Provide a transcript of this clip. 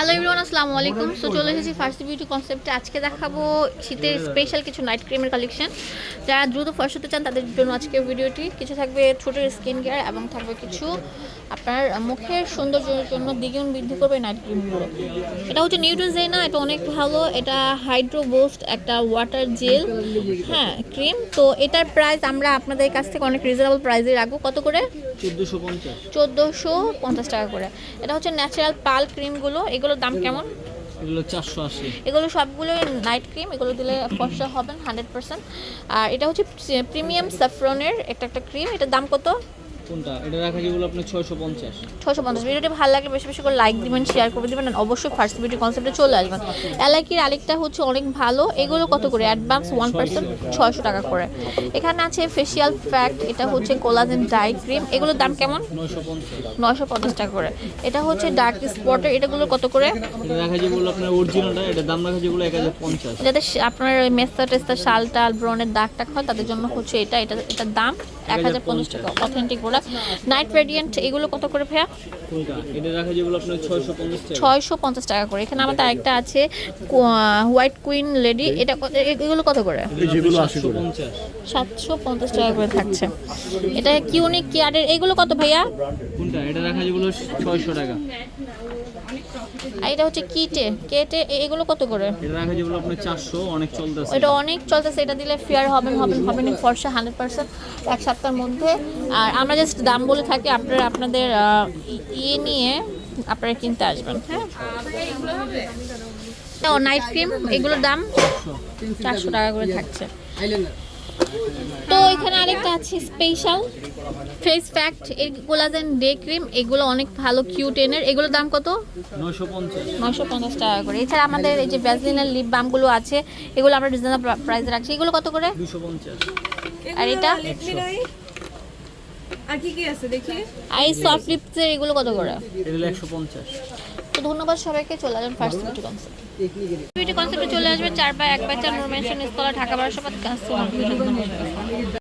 Hello everyone আসসালামু আলাইকুম so চলে এসেছি ফার্স্ট বিউটি কনসেপ্টে আজকে দেখাবো শীতের স্পেশাল কিছু নাইট ক্রিমের কালেকশন যারা দ্রুত ফার্স্ট হতে চান তাদের জন্য আজকের ভিডিওটি কিছু থাকবে ছোটোর স্কিন কেয়ার এবং থাকবে কিছু আপনার মুখের সৌন্দর্যের জন্য দ্বিগুণ বৃদ্ধি করবে নাইট ক্রিমগুলো এটা হচ্ছে নিউট্রোজেনা এটা অনেক ভালো। এটা হাইড্রো বুস্ট একটা ওয়াটার জেল হ্যাঁ ক্রিম তো এটার প্রাইস আমরা আপনাদের কাছ থেকে অনেক রিজনেবল প্রাইসে রাখব। কত করে? চোদ্দোশো পঞ্চাশ। টাকা করে। এটা হচ্ছে ন্যাচারাল পাল ক্রিমগুলো এগুলোর দাম কেমন? এগুলো চারশো আশি। এগুলো সবগুলো নাইট ক্রিম এগুলো দিলে ফর্সা হবেন হান্ড্রেড পার্সেন্ট আর এটা হচ্ছে প্রিমিয়াম স্যাফরনের একটা একটা ক্রিম এটার দাম কত? কোনটা? এটা রাখা যেগুলো আপনার ছয়শো পঞ্চাশ? পঞ্চাশ। ভিডিওটি ভালো লাগে বেশি বেশি করে লাইক দিবেন শেয়ার করে দিবেন অবশ্যই ফার্স্ট বিউটি কনসেপ্টে চলে আসবেন। এলাকির আরেকটা হচ্ছে অনেক ভালো। এগুলো কত করে? অ্যাডভান্স ওয়ান পার্সেন্ট ছয়শো টাকা করে। এখানে আছে ফেসিয়াল ফ্যাক্ট এটা হচ্ছে কোলাজেন ডাই ক্রিম এগুলোর দাম কেমন? নয়শো পঞ্চাশ। টাকা করে। এটা হচ্ছে ডার্ক স্পটের এটাগুলো কত করে? রাখা যেগুলো আপনার অরিজিনালটা এটা দাম রাখা যেগুলো এক হাজার পঞ্চাশ। যাদের আপনার মেস্তা টেস্তা শাল টাল ব্রনের দাগ টাগ হয় তাদের জন্য হচ্ছে এটা। এটা এটার দাম এক হাজার পঞ্চাশ টাকা। অথেন্টিক প্রোডাক্ট নাইট রেডিয়েন্ট এগুলো কত করে ভাইয়া? ছয়শো পঞ্চাশ টাকা। করে। এখানে আমাদের আরেকটা আছে হোয়াইট কুইন লেডি এটা কত এগুলো কত করে? সাতশো পঞ্চাশ। সাতশো পঞ্চাশ টাকা করে থাকছে। এটা কিউনিক কেয়ারের এগুলো কত ভাইয়া? কোনটা? এটা রাখা যেগুলো ছয়শো টাকা। আর এটা হচ্ছে কিটে কেটে এগুলো কত করে? এটা অনেক চলতেছে। এটা দিলে ফেয়ার হবেন হবেন হবেন ফর্সা হান্ড্রেড পার্সেন্ট এক সপ্তাহের মধ্যে। আর আমরা জাস্ট দাম বলে থাকি আপনারা আপনাদের ইয়ে নিয়ে আপনারা কিনতে আসবেন হ্যাঁ? ও নাইট ক্রিম এগুলোর দাম চারশো। টাকা করে থাকছে। তো এখানে আরেকটা আছে স্পেশাল ফেস ফ্যাক্ট এই কোলাজেন ডে ক্রিম এগুলো অনেক ভালো কিউটেনের এগুলোর দাম কত? নয়শো পঞ্চাশ। টাকা করে। এছাড়া আমাদের এই যে ভ্যাসলিনের লিপ বামগুলো আছে এগুলো আমরা রিজনেবল প্রাইসে রাখছি। এগুলো কত করে? আর এটা? আর কি কি আছে দেখি? আর এই সফট লিপসের এগুলো কত করে? এটা হলো একশো পঞ্চাশ। তো ধন্যবাদ সবাইকে, চলে আসবেন ফার্স্ট বিউটি কনসেপ্ট বিউটি কনসেপ্টে চলে আসবেন চার বাই এক বাই চার নূর মেনশন স্কলার ঢাকা বারোশো পাঁচ